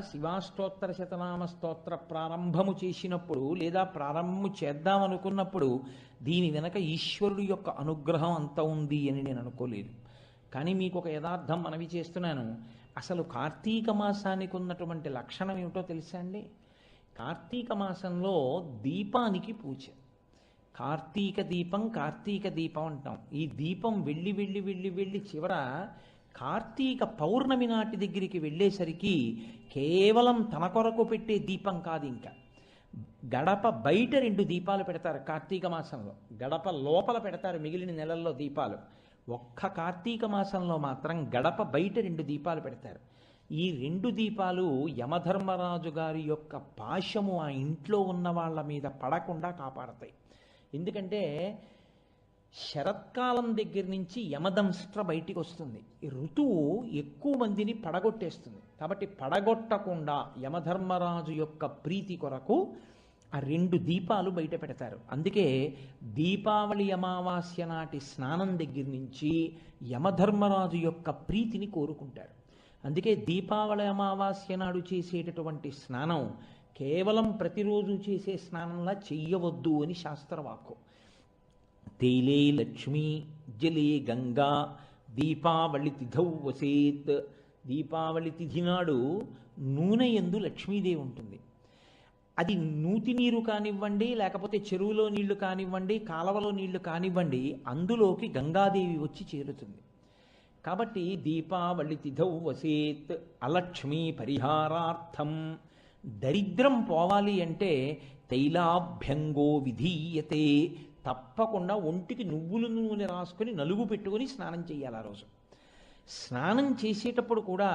శివాష్టోత్తర శతనామ స్తోత్ర ప్రారంభము చేసినప్పుడు లేదా ప్రారంభము చేద్దామనుకున్నప్పుడు దీని వెనక ఈశ్వరుడు యొక్క అనుగ్రహం అంత ఉంది అని నేను అనుకోలేదు. కానీ మీకు ఒక యథార్థం మనవి చేస్తున్నాను. అసలు కార్తీక మాసానికి ఉన్నటువంటి లక్షణం ఏమిటో తెలుసా అండి? కార్తీక మాసంలో దీపానికి పూజ. కార్తీక దీపం కార్తీక దీపం అంటాం. ఈ దీపం వెళ్ళి వెళ్ళి వెళ్ళి వెళ్ళి చివర కార్తీక పౌర్ణమి నాటి దగ్గరికి వెళ్ళేసరికి కేవలం తన కొరకు పెట్టే దీపం కాదు ఇంకా. గడప బయట రెండు దీపాలు పెడతారు కార్తీక మాసంలో. గడప లోపల పెడతారు మిగిలిన నెలల్లో దీపాలు. ఒక్క కార్తీక మాసంలో మాత్రం గడప బయట రెండు దీపాలు పెడతారు. ఈ రెండు దీపాలు యమధర్మరాజు గారి యొక్క పాశము ఆ ఇంట్లో ఉన్న వాళ్ళ మీద పడకుండా కాపాడతాయి. ఎందుకంటే శరత్కాలం దగ్గర నుంచి యమదంస్ట్ర బయటికి వస్తుంది. ఈ ఋతువు ఎక్కువ మందిని పడగొట్టేస్తుంది. కాబట్టి పడగొట్టకుండా యమధర్మరాజు యొక్క ప్రీతి కొరకు ఆ రెండు దీపాలు బయట పెడతారు. అందుకే దీపావళి అమావాస్య నాటి స్నానం దగ్గర నుంచి యమధర్మరాజు యొక్క ప్రీతిని కోరుకుంటారు. అందుకే దీపావళి అమావాస్య నాడు చేసేటటువంటి స్నానం కేవలం ప్రతిరోజు చేసే స్నానంలా చెయ్యవద్దు అని శాస్త్రవాక్కు. తేలే లక్ష్మీ జలే గంగా దీపావళి తిథౌ వసేత్. దీపావళి తిథి నాడు నూనె ఎందు లక్ష్మీదేవి ఉంటుంది. అది నూతి నీరు కానివ్వండి లేకపోతే చెరువులో నీళ్ళు కానివ్వండి కాలవలో నీళ్ళు కానివ్వండి అందులోకి గంగాదేవి వచ్చి చేరుతుంది. కాబట్టి దీపావళి తిథౌ వసేత్. అలక్ష్మీ పరిహారార్థం. దరిద్రం పోవాలి అంటే తైలాభ్యంగో విధీయతే. తప్పకుండా ఒంటికి నువ్వుల నూనె రాసుకొని నలుగు పెట్టుకొని స్నానం చేయాలి ఆ రోజు. స్నానం చేసేటప్పుడు కూడా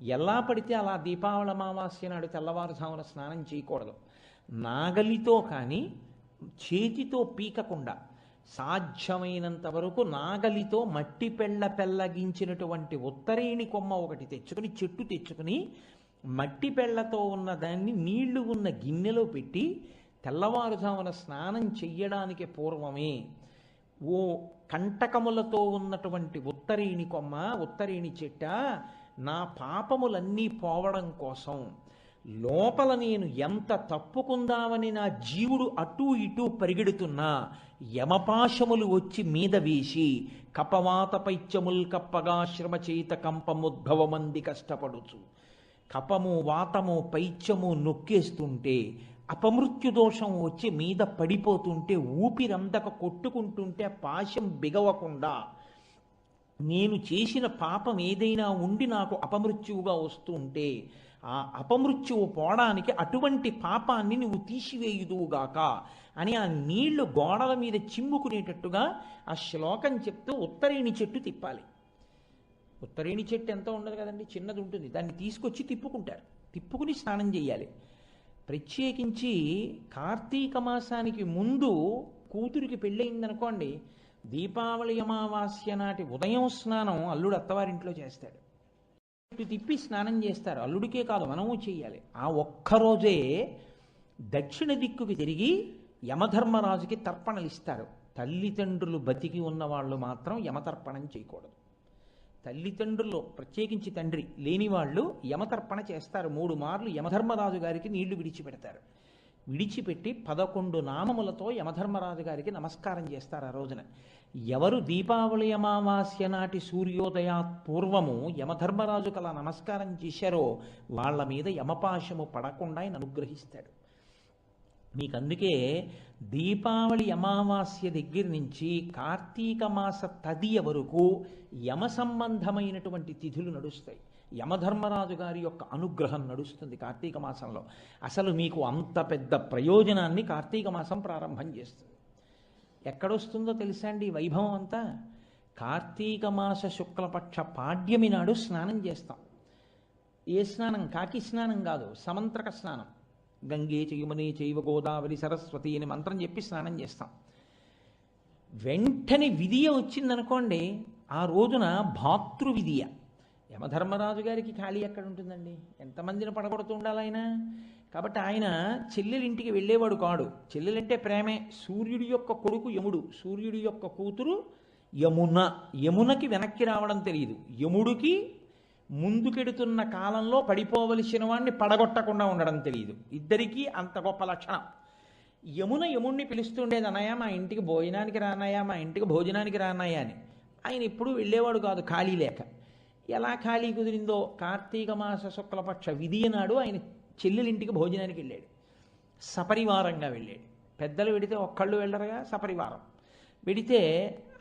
ఎలా పడితే అలా దీపావళి అమావాస్య నాడు తెల్లవారుజామున స్నానం చేయకూడదు. నాగలితో కానీ చేతితో పీకకుండా సాధ్యమైనంత వరకు నాగలితో మట్టి పెళ్ళ పెళ్ళగించినటువంటి ఉత్తరేణి కొమ్మ ఒకటి తెచ్చుకొని చెట్టు తెచ్చుకొని మట్టి పెళ్ళతో ఉన్న దాన్ని నీళ్ళు ఉన్న గిన్నెలో పెట్టి తెల్లవారుజామున స్నానం చెయ్యడానికి పూర్వమే. ఓ కంటకములతో ఉన్నటువంటి ఉత్తరేణి కొమ్మ ఉత్తరేణి చెట్ట నా పాపములన్నీ పోవడం కోసం. లోపల నేను ఎంత తప్పుకుందామని నా జీవుడు అటూ ఇటూ పరిగెడుతున్నా. యమపాశములు వచ్చి మీద వేసి కపవాత పైత్యముల్ కప్పగా శ్రమ చేత కంపముద్భవమంది కష్టపడుచు. కపము వాతము పైత్యము నొక్కేస్తుంటే అపమృత్యు దోషం వచ్చి మీద పడిపోతుంటే ఊపిరందక కొట్టుకుంటుంటే పాశం బిగవకుండా నేను చేసిన పాపం ఏదైనా ఉండి నాకు అపమృత్యువుగా వస్తుంటే ఆ అపమృత్యువు పోవడానికి అటువంటి పాపాన్ని నువ్వు తీసివేయుదువుగాక అని ఆ నీళ్ళు గోడల మీద చిమ్ముకునేటట్టుగా ఆ శ్లోకం చెప్తూ ఉత్తరేణి చెట్టు తిప్పాలి. ఉత్తరేణి చెట్టు ఎంత ఉండదు కదండి? చిన్నది ఉంటుంది. దాన్ని తీసుకొచ్చి తిప్పుకుంటారు. తిప్పుకుని స్నానం చేయాలి. ప్రత్యేకించి కార్తీక మాసానికి ముందు కూతురికి పెళ్ళయిందనుకోండి దీపావళి అమావాస్య నాటి ఉదయం స్నానం అల్లుడు అత్తవారింట్లో చేస్తాడు. ఇటు తిప్పి స్నానం చేస్తారు. అల్లుడికే కాదు మనము చేయాలి. ఆ ఒక్కరోజే దక్షిణ దిక్కుకి తిరిగి యమధర్మరాజుకి తర్పణలు ఇస్తారు తల్లిదండ్రులు బతికి ఉన్న వాళ్ళు మాత్రం యమతర్పణం చేయకూడదు. తల్లిదండ్రులు ప్రత్యేకించి తండ్రి లేని వాళ్ళు యమతర్పణ చేస్తారు. మూడు మార్లు యమధర్మరాజు గారికి నీళ్ళు విడిచిపెడతారు. విడిచిపెట్టి పదకొండు నామములతో యమధర్మరాజు గారికి నమస్కారం చేస్తారు ఆ రోజున. ఎవరు దీపావళి అమావాస్య నాటి సూర్యోదయాత్ పూర్వము యమధర్మరాజుకు అలా నమస్కారం చేశారో వాళ్ళ మీద యమపాశము పడకుండా ఆయన అనుగ్రహిస్తాడు. మీకు అందుకే దీపావళి అమావాస్య దగ్గర నుంచి కార్తీక మాస తదియ వరకు యమ సంబంధమైనటువంటి తిథులు నడుస్తాయి. యమధర్మరాజు గారి యొక్క అనుగ్రహం నడుస్తుంది కార్తీక మాసంలో. అసలు మీకు అంత పెద్ద ప్రయోజనాన్ని కార్తీక మాసం ప్రారంభం చేస్తుంది. ఎక్కడొస్తుందో తెలుసా అండి ఈ వైభవం అంతా? కార్తీక మాస శుక్లపక్ష పాడ్యమి నాడు స్నానం చేస్తాం. ఏ స్నానం? కాకి స్నానం కాదు సమంత్రక స్నానం. గంగే చయుమనే చైవ గోదావరి సరస్వతి అని మంత్రం చెప్పి స్నానం చేస్తాం. వెంటనే విధియ వచ్చిందనుకోండి ఆ రోజున భాతృ విధియ యమధర్మరాజు గారికి ఖాళీ ఎక్కడ ఉంటుందండి? ఎంతమందిని పడగొడుతూ ఉండాలి ఆయన? కాబట్టి ఆయన చెల్లెలింటికి వెళ్ళేవాడు కాడు. చెల్లెలంటే ప్రేమే. సూర్యుడి యొక్క కొడుకు యముడు. సూర్యుడి యొక్క కూతురు యమున. యమునకి వెనక్కి రావడం తెలియదు యముడికి ముందుకెడుతున్న కాలంలో పడిపోవలసిన వాడిని పడగొట్టకుండా ఉండడం తెలియదు ఇద్దరికీ అంత గొప్ప లక్షణం. యమున యముణ్ణి పిలుస్తుండేది అన్నయ్య మా ఇంటికి భోజనానికి రానయ్యా మా ఇంటికి భోజనానికి రానయ్యా అని. ఆయన ఎప్పుడు వెళ్ళేవాడు కాదు ఖాళీ లేక. ఎలా ఖాళీ కుదిరిందో కార్తీక మాస శుక్లపక్ష విధి నాడు ఆయన చెల్లెలింటికి భోజనానికి వెళ్ళాడు. సపరివారంగా వెళ్ళాడు. పెద్దలు వెడితే ఒక్కళ్ళు వెళ్ళరుగా సపరివారం. వెడితే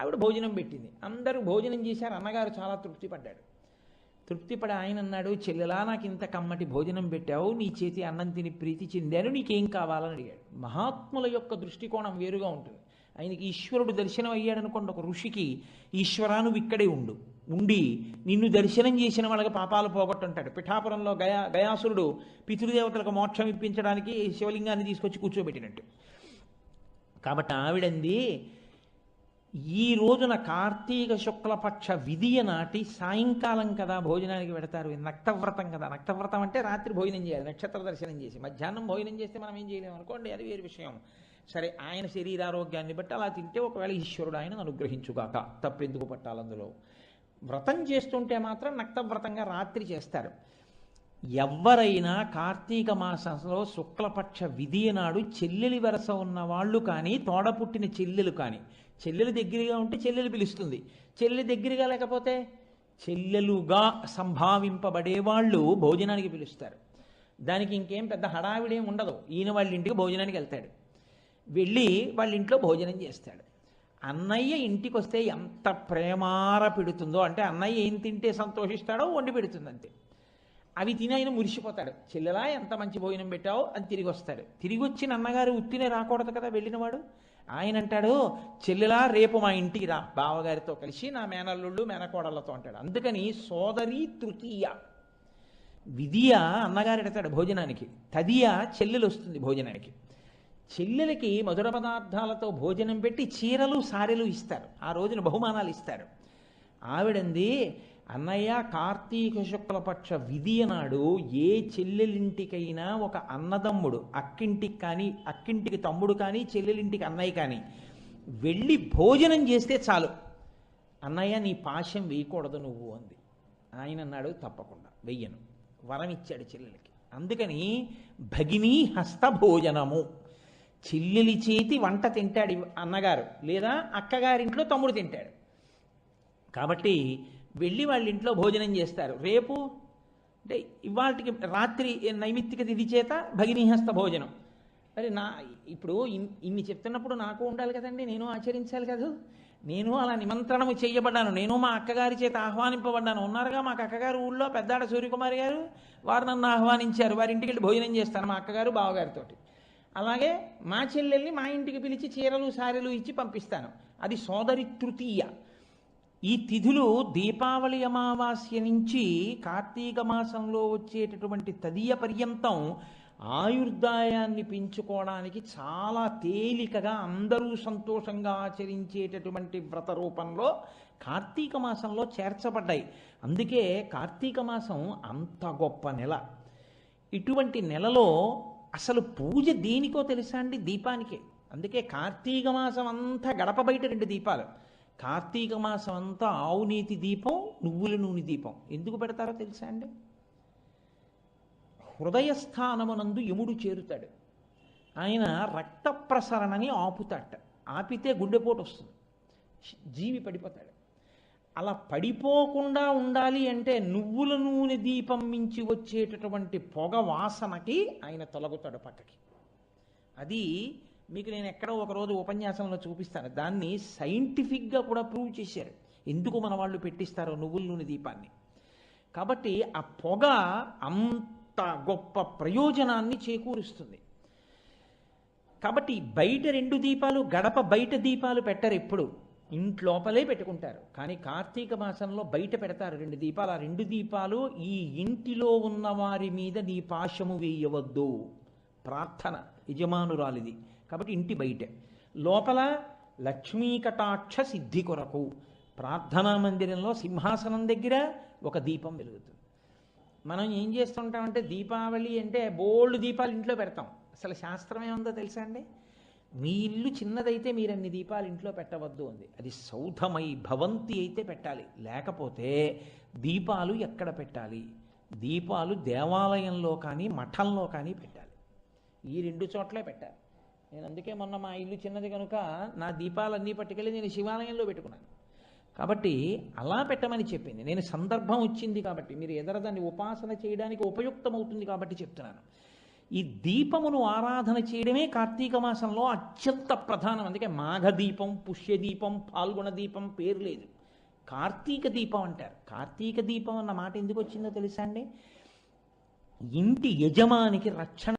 ఆవిడ భోజనం పెట్టింది. అందరూ భోజనం చేశారు అన్నగారు చాలా తృప్తి పడ్డాడు తృప్తిపడి ఆయన అన్నాడు చెల్లెలా నాకు ఇంత కమ్మటి భోజనం పెట్టావు? నీ చేతి అన్నం తిని ప్రీతి చెందాను నీకేం కావాలని అడిగాడు. మహాత్ముల యొక్క దృష్టికోణం వేరుగా ఉంటుంది. ఆయనకి ఈశ్వరుడు దర్శనం అయ్యాడనుకోండి ఒక ఋషికి ఈశ్వరా నువ్వు ఇక్కడే ఉండు. ఉండి నిన్ను దర్శనం చేసిన వాళ్ళకి పాపాలు పోగొట్టుంటాడు. పిఠాపురంలో గయా గయాసురుడు పితృదేవతలకు మోక్షం ఇప్పించడానికి శివలింగాన్ని తీసుకొచ్చి కూర్చోబెట్టినట్టు. కాబట్టి ఆవిడంది ఈ రోజున కార్తీక శుక్లపక్ష విధియ నాటి సాయంకాలం కదా భోజనానికి పెడతారు. నక్తవ్రతం కదా. నక్తవ్రతం అంటే రాత్రి భోజనం చేయాలి. నక్షత్ర దర్శనం చేసి. మధ్యాహ్నం భోజనం చేస్తే మనం ఏం చేయలేము అనుకోండి. అది వేరు విషయం. సరే ఆయన శరీరారోగ్యాన్ని బట్టి అలా తింటే ఒకవేళ ఈశ్వరుడు ఆయన అనుగ్రహించుగాక. తప్పెందుకు పట్టాలి అందులో? వ్రతం చేస్తుంటే మాత్రం నక్తవ్రతంగా రాత్రి చేస్తారు. ఎవరైనా కార్తీక మాసంలో శుక్లపక్ష విధి నాడు చెల్లెలి వరస ఉన్న వాళ్ళు కానీ తోడపుట్టిన చెల్లెలు కానీ చెల్లెలు దగ్గరగా ఉంటే చెల్లెలు పిలుస్తుంది. చెల్లెలు దగ్గరగా లేకపోతే చెల్లెలుగా సంభావింపబడే వాళ్ళు భోజనానికి పిలుస్తారు. దానికి ఇంకేం పెద్ద హడావిడేం ఉండదు. ఈయన వాళ్ళ ఇంటికి భోజనానికి వెళ్తాడు. వెళ్ళి వాళ్ళ ఇంట్లో భోజనం చేస్తాడు. అన్నయ్య ఇంటికి వస్తే ఎంత ప్రేమార పెడుతుందో అంటే అన్నయ్య ఏం తింటే సంతోషిస్తాడో వండి పెడుతుంది అంతే అవి తిని ఆయన మురిసిపోతాడు. చెల్లెలా ఎంత మంచి భోజనం పెట్టావో అని తిరిగి వస్తాడు తిరిగి వచ్చిన అన్నగారు ఉత్తినే రాకూడదు కదా వెళ్ళినవాడు? ఆయన అంటాడు చెల్లెలా రేపు మా ఇంటికి రా. బావగారితో కలిసి నా మేనల్లుళ్ళు మేనకోడళ్ళతో అంటాడు. అందుకని సోదరి తృతీయ. విధియ అన్నగారు ఎడతాడు భోజనానికి. తదియ చెల్లెలు వస్తుంది భోజనానికి. చెల్లెలకి మధుర పదార్థాలతో భోజనం పెట్టి చీరలు సారెలు ఇస్తారు. ఆ రోజున బహుమానాలు ఇస్తారు. ఆవిడంది అన్నయ్య కార్తీక శుక్లపక్ష విధియ నాడు ఏ చెల్లెలింటికైనా ఒక అన్నదమ్ముడు అక్కింటికి కానీ అక్కింటికి తమ్ముడు కానీ చెల్లెలింటికి అన్నయ్య కానీ వెళ్ళి భోజనం చేస్తే చాలు. అన్నయ్య నీ పాశం వేయకూడదు నువ్వు అంది. ఆయన అన్నాడు తప్పకుండా వెయ్యను. వరం ఇచ్చాడు చెల్లెలకి. అందుకని భగినీ హస్త భోజనము. చెల్లెలి చేతి వంట తింటాడు అన్నగారు. లేదా అక్కగారింట్లో తమ్ముడు తింటాడు. కాబట్టి వెళ్ళి వాళ్ళ ఇంట్లో భోజనం చేస్తారు. రేపు అంటే ఇవాళకి రాత్రి నైమిత్తిక తిథి చేత భగినీహస్త భోజనం. మరి నా ఇప్పుడు ఇన్- ఇన్ని చెప్తున్నప్పుడు నాకు ఉండాలి కదండి నేను ఆచరించాలి కదా. నేను అలా నిమంత్రణము చేయబడ్డాను. నేను మా అక్కగారి చేత ఆహ్వానింపబడ్డాను. ఉన్నారుగా మాకు అక్కగారు ఊళ్ళో పెద్దాడ సూర్యకుమారి గారు వారు నన్ను ఆహ్వానించారు. వారి ఇంటికి వెళ్ళి భోజనం చేస్తాను మా అక్కగారు బావగారితోటి. అలాగే మా చెల్లెల్ని మా ఇంటికి పిలిచి చీరలు సారెలు ఇచ్చి పంపిస్తాను. అది సోదరి తృతీయ. ఈ తిథులు దీపావళి అమావాస్య నుంచి కార్తీక మాసంలో వచ్చేటటువంటి తదియ పర్యంతం ఆయుర్దాయాన్ని పెంచుకోవడానికి చాలా తేలికగా అందరూ సంతోషంగా ఆచరించేటటువంటి వ్రత రూపంలో కార్తీక మాసంలో చేర్చబడ్డాయి. అందుకే కార్తీక మాసం అంత గొప్ప నెల. ఇటువంటి నెలలో అసలు పూజ దేనికో తెలుసా అండి? దీపానికే. అందుకే కార్తీక మాసం అంతా గడప బయట రెండు దీపాలు. కార్తీక మాసం అంతా ఆవు నీతి దీపం నువ్వుల నూనె దీపం. ఎందుకు పెడతారో తెలుసా అండి? హృదయస్థానమునందు యముడు చేరుతాడు. ఆయన రక్త ప్రసరణని ఆపుతాట. ఆపితే గుండెపోటు వస్తుంది. జీవి పడిపోతాడు. అలా పడిపోకుండా ఉండాలి అంటే నువ్వుల నూనె దీపం మించి వచ్చేటటువంటి పొగ వాసనకి ఆయన తొలగుతాడు పక్కకి. అది మీకు నేను ఎక్కడో ఒకరోజు ఉపన్యాసంలో చూపిస్తాను. దాన్ని సైంటిఫిక్గా కూడా ప్రూవ్ చేశారు. ఎందుకు మన వాళ్ళు పెట్టిస్తారో నువ్వుల నూనె దీపాన్ని. కాబట్టి ఆ పొగ అంత గొప్ప ప్రయోజనాన్ని చేకూరుస్తుంది. కాబట్టి బయట రెండు దీపాలు గడప బయట దీపాలు పెట్టరు ఎప్పుడు. ఇంట్లోపలే పెట్టుకుంటారు. కానీ కార్తీక మాసంలో బయట పెడతారు రెండు దీపాలు. ఆ రెండు దీపాలు ఈ ఇంటిలో ఉన్న వారి మీద నీ పాశము వేయవద్దు. ప్రార్థన యజమానురాలిది. కాబట్టి ఇంటి బయటే. లోపల లక్ష్మీకటాక్ష సిద్ధి కొరకు ప్రార్థనా మందిరంలో సింహాసనం దగ్గర ఒక దీపం వెలుగుతుంది. మనం ఏం చేస్తుంటామంటే దీపావళి అంటే బోల్డ్ దీపాలు ఇంట్లో పెడతాం. అసలు శాస్త్రం ఏముందో తెలుసా అండి? మీ ఇల్లు చిన్నదైతే మీరు అన్ని దీపాలు ఇంట్లో పెట్టవద్దు అంది. అది సౌధమై భవంతి అయితే పెట్టాలి. లేకపోతే దీపాలు ఎక్కడ పెట్టాలి? దీపాలు దేవాలయంలో కానీ మఠంలో కానీ పెట్టాలి. ఈ రెండు చోట్లే పెట్టాలి. నేను అందుకే మొన్న మా ఇల్లు చిన్నది కనుక నా దీపాలన్నీ పట్టుకెళ్ళి నేను శివాలయంలో పెట్టుకున్నాను. కాబట్టి అలా పెట్టమని చెప్పింది. నేను సందర్భం వచ్చింది కాబట్టి మీరు ఎదర దాన్ని ఉపాసన చేయడానికి ఉపయుక్తమవుతుంది కాబట్టి చెప్తున్నాను. ఈ దీపమును ఆరాధన చేయడమే కార్తీక మాసంలో అత్యంత ప్రధానం. అందుకే మాఘ దీపం పుష్య దీపం పాల్గొన దీపం పేరు లేదు. కార్తీక దీపం అంటారు. కార్తీక దీపం అన్న మాట ఎందుకు వచ్చిందో తెలుసా అండి? ఇంటి యజమానికి రక్షణ